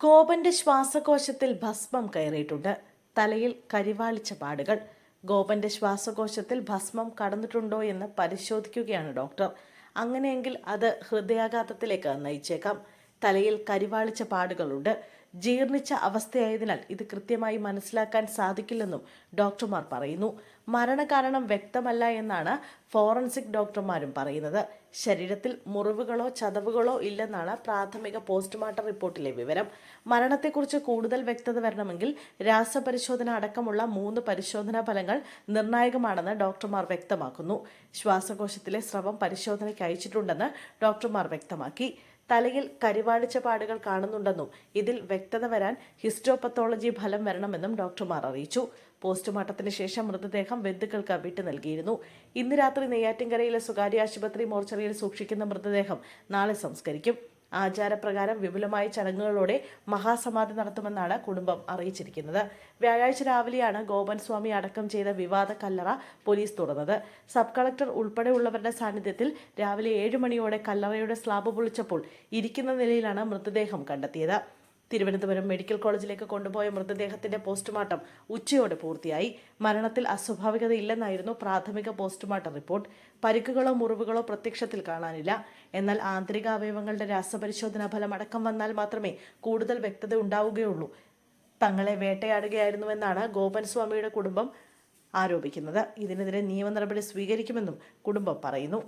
ഗോപന്റെ ശ്വാസകോശത്തിൽ ഭസ്മം കയറിയിട്ടുണ്ട്. തലയിൽ കരിവാളിച്ച പാടുകൾ. ഗോപന്റെ ശ്വാസകോശത്തിൽ ഭസ്മം കടന്നിട്ടുണ്ടോ എന്ന് പരിശോധിക്കുകയാണ് ഡോക്ടർ. അങ്ങനെയെങ്കിൽ അത് ഹൃദയാഘാതത്തിലേക്ക് നയിച്ചേക്കാം. തലയിൽ കരിവാളിച്ച പാടുകളുണ്ട്. ജീർണിച്ച അവസ്ഥയായതിനാൽ ഇത് കൃത്യമായി മനസ്സിലാക്കാൻ സാധിക്കില്ലെന്നും ഡോക്ടർമാർ പറയുന്നു. മരണകാരണം വ്യക്തമല്ല എന്നാണ് ഫോറൻസിക് ഡോക്ടർമാരും പറയുന്നത്. ശരീരത്തിൽ മുറിവുകളോ ചതവുകളോ ഇല്ലെന്നാണ് പ്രാഥമിക പോസ്റ്റ്മോർട്ടം റിപ്പോർട്ടിലെ വിവരം. മരണത്തെക്കുറിച്ച് കൂടുതൽ വ്യക്തത വരണമെങ്കിൽ രാസപരിശോധന അടക്കമുള്ള മൂന്ന് പരിശോധനാ ഫലങ്ങൾ നിർണായകമാണെന്ന് ഡോക്ടർമാർ വ്യക്തമാക്കുന്നു. ശ്വാസകോശത്തിലെ സ്രവം പരിശോധനയ്ക്ക് അയച്ചിട്ടുണ്ടെന്ന് ഡോക്ടർമാർ വ്യക്തമാക്കി. തലയിൽ കരിവാളിച്ച പാടുകൾ കാണുന്നുണ്ടെന്നും ഇതിൽ വ്യക്തത വരാൻ ഹിസ്റ്റോപത്തോളജി ഫലം വരണമെന്നും ഡോക്ടർമാർ അറിയിച്ചു. പോസ്റ്റ്മോർട്ടത്തിന് ശേഷം മൃതദേഹം ബന്ധുക്കൾക്ക് വിട്ടു നൽകിയിരുന്നു. ഇന്ന് രാത്രി നെയ്യാറ്റിൻകരയിലെ സ്വകാര്യ ആശുപത്രി മോർച്ചറിയിൽ സൂക്ഷിക്കുന്ന മൃതദേഹം നാളെ സംസ്കരിക്കും. ആചാരപ്രകാരം വിപുലമായ ചടങ്ങുകളോടെ മഹാസമാധി നടത്തുമെന്നാണ് കുടുംബം അറിയിച്ചിരിക്കുന്നത്. വ്യാഴാഴ്ച രാവിലെയാണ് ഗോപൻ സ്വാമി അടക്കം ചെയ്ത വിവാദ കല്ലറ പോലീസ് തുറന്നത്. സബ് കളക്ടർ ഉൾപ്പെടെയുള്ളവരുടെ സാന്നിധ്യത്തിൽ രാവിലെ ഏഴ് മണിയോടെ കല്ലറയുടെ സ്ലാബ് പൊളിച്ചപ്പോൾ ഇരിക്കുന്ന നിലയിലാണ് മൃതദേഹം കണ്ടെത്തിയത്. തിരുവനന്തപുരം മെഡിക്കൽ കോളേജിലേക്ക് കൊണ്ടുപോയ മൃതദേഹത്തിന്റെ പോസ്റ്റ്മോർട്ടം ഉച്ചയോടെ പൂർത്തിയായി. മരണത്തിൽ അസ്വാഭാവികതയില്ലെന്നായിരുന്നു പ്രാഥമിക പോസ്റ്റ്മോർട്ടം റിപ്പോർട്ട്. പരിക്കുകളോ മുറിവുകളോ പ്രത്യക്ഷത്തിൽ കാണാനില്ല. എന്നാൽ ആന്തരിക അവയവങ്ങളുടെ രാസപരിശോധനാ ഫലം അടക്കം വന്നാൽ മാത്രമേ കൂടുതൽ വ്യക്തത ഉണ്ടാവുകയുള്ളൂ. തങ്ങളെ വേട്ടയാടുകയായിരുന്നുവെന്നാണ് ഗോപൻ സ്വാമിയുടെ കുടുംബം ആരോപിക്കുന്നത്. ഇതിനെതിരെ നിയമ നടപടി സ്വീകരിക്കുമെന്നും കുടുംബം പറയുന്നു.